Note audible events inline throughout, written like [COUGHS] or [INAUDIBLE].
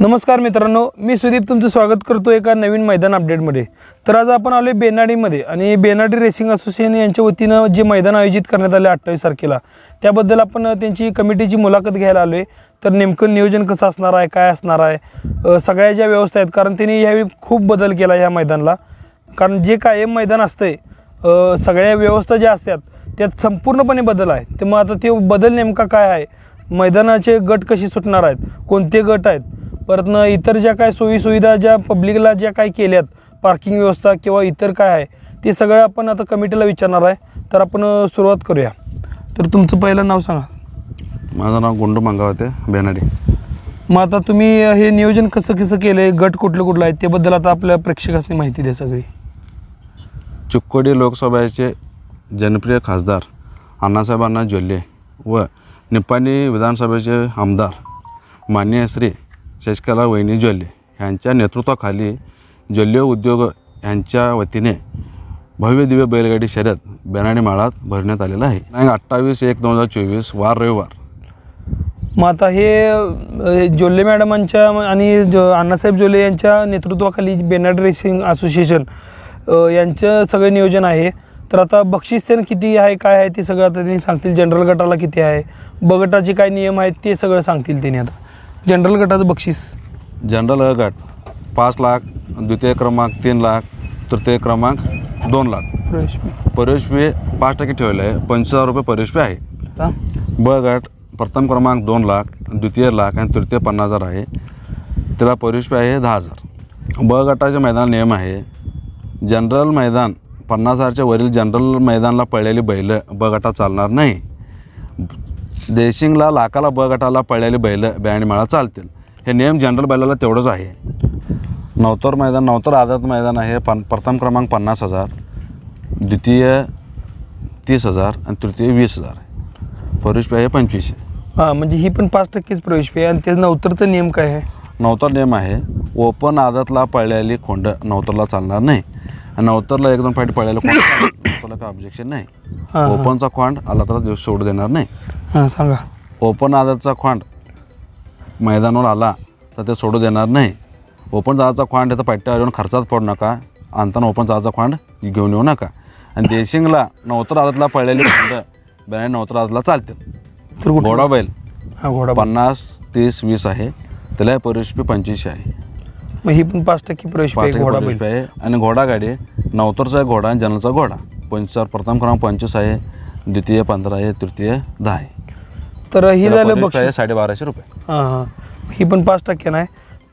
नमस्कार मित्रांनो मी सुदीप तुमचं स्वागत करतो एका नवीन मैदान अपडेटमध्ये. तर आज आपण आलो बेनाडीमध्ये आणि बेनाडी रेसिंग असोसिएशन यांच्या वतीनं जे मैदान आयोजित करण्यात आले अठ्ठावीस तारखेला त्याबद्दल आपण त्यांची कमिटीची मुलाखत घ्यायला आलो आहे तर नेमकं नियोजन कसं असणार आहे काय असणार आहे सगळ्या ज्या व्यवस्था आहेत कारण त्यांनी यावेळी खूप बदल केला या मैदानाला. कारण जे कायम मैदान असतंय सगळ्या व्यवस्था ज्या असतात त्यात संपूर्णपणे बदल आहे तर मग आता ते बदल नेमका काय आहे? मैदानाचे गट कशी सुटणार आहेत? कोणते गट आहेत? परत न इतर ज्या काय सोयीसुविधा ज्या पब्लिकला ज्या काय केल्यात पार्किंग व्यवस्था किंवा इतर काय आहे ते सगळं आपण आता कमिटीला विचारणार आहे. तर आपण सुरुवात करूया. तर तुमचं पहिलं नाव सांगा. माझं नाव गुंडू मंगावते बेनाडी. मग आता तुम्ही हे नियोजन कसं कसं केलं आहे गट कुठलं कुठलं आहे त्याबद्दल आता आपल्या प्रेक्षकांनी माहिती द्या सगळी. चिक्कोडी लोकसभेचे जनप्रिय खासदार अण्णासाहेबांना जोल्ले व निपाणी विधानसभेचे आमदार मान्य श्री शशिकला वहिनी ज्वल्ले ह्यांच्या नेतृत्वाखाली जोल्ले उद्योग यांच्या वतीने भव्य दिव्य बैलगाडी शर्यत बेनाडी माळात भरण्यात आलेलं आहे. आणि अठ्ठावीस एक दोन हजार चोवीस वार रविवार. मग आता हे अ, मॅडमांच्या आणि जो अण्णासाहेब जोल्ले यांच्या नेतृत्वाखाली बेनाड रेसिंग असोसिएशन यांचं सगळं नियोजन आहे. तर आता बक्षीस त्यानं किती आहे काय आहे ते सगळं आता त्यांनी सांगतील. जनरल गटाला किती आहे ब गटाचे काय नियम आहेत ते सगळं सांगतील त्यांनी आता. जनरल गटाचं बक्षीस. जनरल अ गट पाच लाख द्वितीय क्रमांक तीन लाख तृतीय क्रमांक दोन लाख. प्रवेश प्रवेश फी पाच टक्के ठेवले आहे पंचवीस हजार रुपये प्रवेश फी आहे. हा? ब गट प्रथम क्रमांक दोन लाख द्वितीय लाख आणि तृतीय पन्नास हजार आहे. त्याला प्रवेश फी आहे दहा हजार. ब गटाचे मैदान नियम आहे जनरल मैदान पन्नास हजारच्या वरील जनरल मैदानला पळलेली बैल ब गटात चालणार नाही. देशिंगला लाखाला ब गटाला पळलेली बैल बँड मेळा चालतील. हे नियम जनरल बैलाला तेवढंच आहे. नवतर मैदान नवतर आदत मैदान आहे. पन प्रथम क्रमांक पन्नास हजार द्वितीय तीस हजार आणि तृतीय वीस हजार आहे. प्रवेश फी आहे. पंचवीसशे हां म्हणजे ही पण पाच टक्केच प्रवेश फी आहे आणि ते नवतरचा नियम काय आहे? नवतर नियम आहे ओपन आदतला पळलेली खोंड नवतरला चालणार नाही. नवतरला एक दोन फाईट पळलेलं खोंड [COUGHS] नवतरला काय ऑब्जेक्शन नाही. हां, हां. ओपनचा खोंड आला तर सोडू देणार नाही. हां सांगा. ओपन आदतचा खोंड मैदानावर आला तर ते सोडू देणार नाही. ओपन जायचा खोंड इथं पट्ट्यावर येऊन खर्चात पडू नका. आणताना ओपन जायचा खोंड घेऊन येऊ नका. आणि देशिंगला नवतर आदतला पळलेली खोंड बॅन नवतर आदतला चालतील. तर कुठलं? घोडा बैल. हा घोडा पन्नास तीस वीस आहे. त्याला फी पंचवीसशे आहे. मग ही पण पाच टक्के प्रवेश फी पाच आहे टक्के घोडा प्रवेश बैल फी आहे आणि घोडा गाडी नवतरचा एक घोडा आणि जनरलचा घोडा. पंचवीस प्रथम क्रमांक पंचवीस आहे द्वितीय पंधरा आहे तृतीय दहा आहे. तर ही त्याला झालं प्रवेश फी बक्षीस. आहे साडेबाराशे रुपये. हां हां. ही पण पाच टक्के नाही.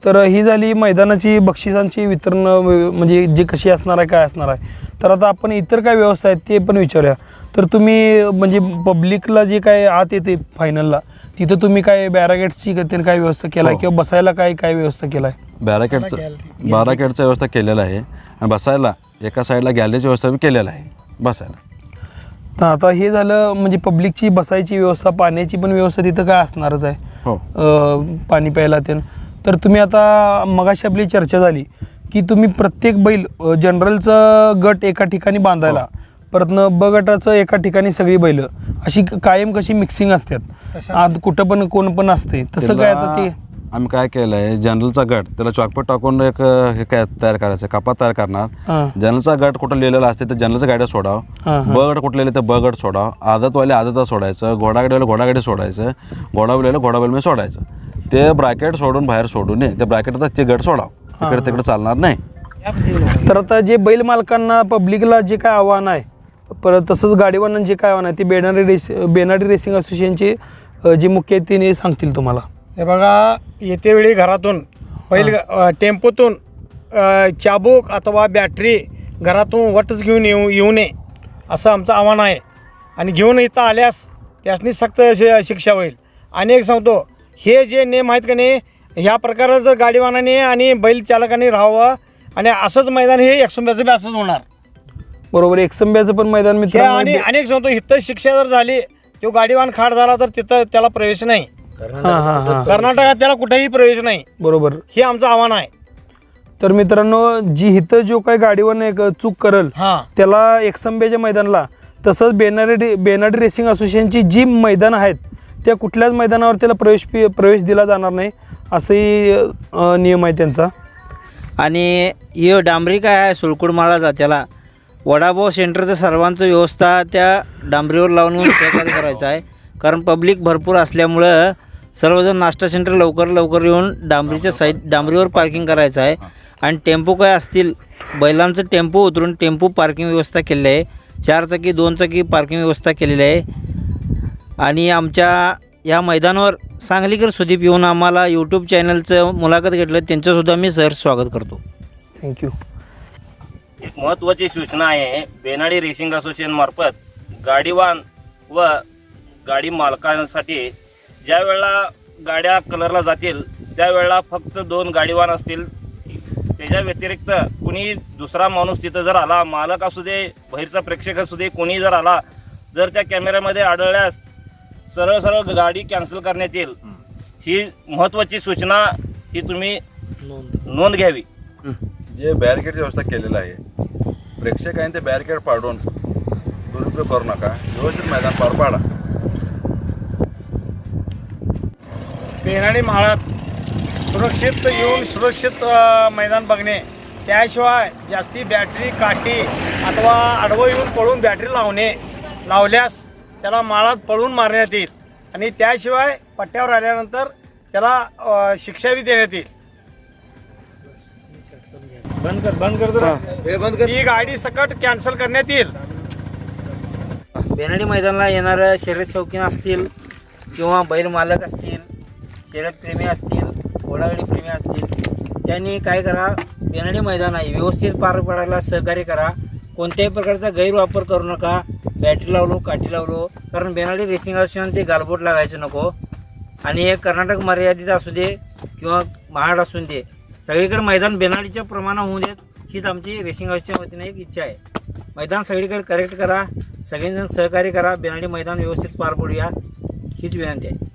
तर ही झाली मैदानाची बक्षिसांची वितरण अ, म्हणजे जे कशी असणार आहे काय असणार आहे. तर आता आपण इतर काय व्यवस्था आहेत ते पण विचारूया. तर तुम्ही अ, म्हणजे पब्लिकला जे काय आत येते फायनलला तिथं तुम्ही काय बॅरागेट्सची त्यांनी काय व्यवस्था केला हो. किंवा बसायला काय काय व्यवस्था केला आहे बॅराकेडचं बॅराकेडचं व्यवस्था केलेलं आहे. आणि बसायला एका साईडला गॅलरीची व्यवस्था बी केलेलं आहे. बसायला. तर आता हे झालं म्हणजे पब्लिकची बसायची व्यवस्था पाण्याची पण व्यवस्था तिथं काय असणारच आहे. हो. अ, पाणी प्यायला ते तर तुम्ही आता मगाशी आपली चर्चा झाली की तुम्ही प्रत्येक बैल जनरलचं गट एका ठिकाणी बांधायला. परत न ब गटाचं एका ठिकाणी सगळी बैल. अशी कायम कशी मिक्सिंग असतात. आत कुठं पण कोण पण असते. तसं काय आता ते? आम्ही काय केलं आहे जनरलचा गट त्याला चॉकपट टाकून एक हे काय तयार करायचं कपात तयार करणार. जनरलचा गट कुठं लिहिलेला असते तर जनरलचं गाड्या सोडावं. ब गट कुठं लिहिले तर ब गट सोडावं. आदतवाले आदत सोडायचं. घोडागाडीवाले घोडागाडी सोडायचं. घोडावलेलं घोडाबैल सोडायचं. ते ब्रॅकेट सोडून बाहेर सोडू नये. ते ब्रॅकेटातच ते गट सोडावं. इकडे तिकडे चालणार नाही. तर आता जे बैल मालकांना पब्लिकला जे काय आव्हान आहे परत तसंच गाडीवानांना जे काय आव्हान आहे ते बेनाडी रेस बेनाडी रेसिंग असोसिएशनचे जे मुख्य आहेत ते सांगतील तुम्हाला. हे बघा येते वेळी घरातून पहिल टेम्पोतून चाबूक अथवा बॅटरी घरातून वटच घेऊन येऊ येऊ नये असं आमचं आव्हान आहे. आणि घेऊन इथं आल्यास त्यासनी सक्त शिक्षा होईल. आणि एक सांगतो हे जे नियम आहेत का नाही ह्या प्रकारे जर गाडीवानाने आणि बैल चालकाने राहावं आणि असंच मैदान हे एकसंब्याचं बी असंच होणार. बरोबर एकसंब्याचं पण मैदान हे मित्रांनो. आणि अनेक सांगतो इथं शिक्षा जर झाली तो गाडीवान खाड झाला तर तिथं त्याला प्रवेश नाही. हां हां हां. कर्नाटकात त्याला कुठेही प्रवेश नाही. बरोबर. हे आमचं आव्हान आहे. तर मित्रांनो जी इथं जो काही गाडीवर एक चूक करल हां. त्याला एकसंब्याच्या मैदानाला तसंच बेनाडी बेनाडी रेसिंग असोसिएशनची जी मैदान आहेत त्या कुठल्याच मैदानावर त्याला प्रवेश प्रवेश दिला जाणार नाही असंही अ, नियम आहे त्यांचा. आणि ही डांबरी काय आहे? सुळकुडमाळा जात्याला वडापाव सेंटरचं सर्वांचं व्यवस्था त्या डांबरीवर लावून सहकार्य [COUGHS] करायचं आहे. कारण पब्लिक भरपूर असल्यामुळं सर्वजण नाश्ता सेंटर लवकर लवकर येऊन डांबरीच्या साईड डांबरीवर पार्किंग करायचं आहे. आणि टेम्पो काय असतील? बैलांचं टेम्पो उतरून टेम्पो पार्किंग व्यवस्था केलेली आहे. चारचाकी दोनचाकी पार्किंग व्यवस्था केलेली आहे. आणि आमच्या या मैदानावर सांगलीकर सुदीप येऊन आम्हाला यूट्यूब चॅनलचं मुलाखत घेतलं. त्यांचंसुद्धा मी सर स्वागत करतो. थँक्यू एक महत्त्वाची सूचना आहे. बेनाडी रेसिंग असोसिएशन मार्फत गाडीवान व गाडी मालकांसाठी ज्या वेळेला गाड्या कलरला जातील त्यावेळेला फक्त दोन गाडीवान असतील. त्याच्या व्यतिरिक्त कुणी दुसरा माणूस तिथं जर आला मालक असू दे बाहेरचा प्रेक्षक असू दे कोणी जर आला जर त्या कॅमेऱ्यामध्ये आढळल्यास सरळ सरळ गाडी कॅन्सल करण्यात येईल. ही महत्त्वाची सूचना ही तुम्ही नोंद घ्यावी. जे बॅरिकेडची व्यवस्था केलेलं आहे प्रेक्षकांनी ते बॅरिकेड पाडून दुरुपयोग करू नका. व्यवस्थित मैदान पार पाडा. पेनाडी माळात सुरक्षित येऊन सुरक्षित मैदान बघणे. त्याशिवाय जास्ती बॅटरी काठी अथवा आडवं येऊन पळून बॅटरी लावणे लावल्यास त्याला माळात पळून मारण्यात येईल. आणि त्याशिवाय पट्ट्यावर आल्यानंतर त्याला शिक्षाही देण्यात येईल. बंद कर बंद कर जरा. ही. गाडी सकट कॅन्सल करण्यात येईल. बेनाडी मैदानाला येणारं शर्यत शौकीन असतील किंवा बैल मालक असतील शर्यतप्रेमी असतील घोडागाडी प्रेमी असतील त्यांनी काय करा बेनाडी मैदान आहे व्यवस्थित पार पाडायला सहकार्य करा. कोणत्याही प्रकारचा गैरवापर करू नका. बॅटरी लावलो काठी लावलो. कारण बेनाडी रेसिंग असोसिएशन ते गालबोट लागायचं नको. आणि हे कर्नाटक मर्यादित असू दे किंवा महाड असू दे. सगळीकडे मैदान बेनाडीच्या प्रमाणात होऊ देत हीच आमची रेसिंग हाऊसच्या वतीने एक इच्छा आहे. मैदान सगळीकडे करेक्ट करा सगळेजण सहकार्य करा बेनाडी मैदान व्यवस्थित पार पडूया हीच विनंती आहे.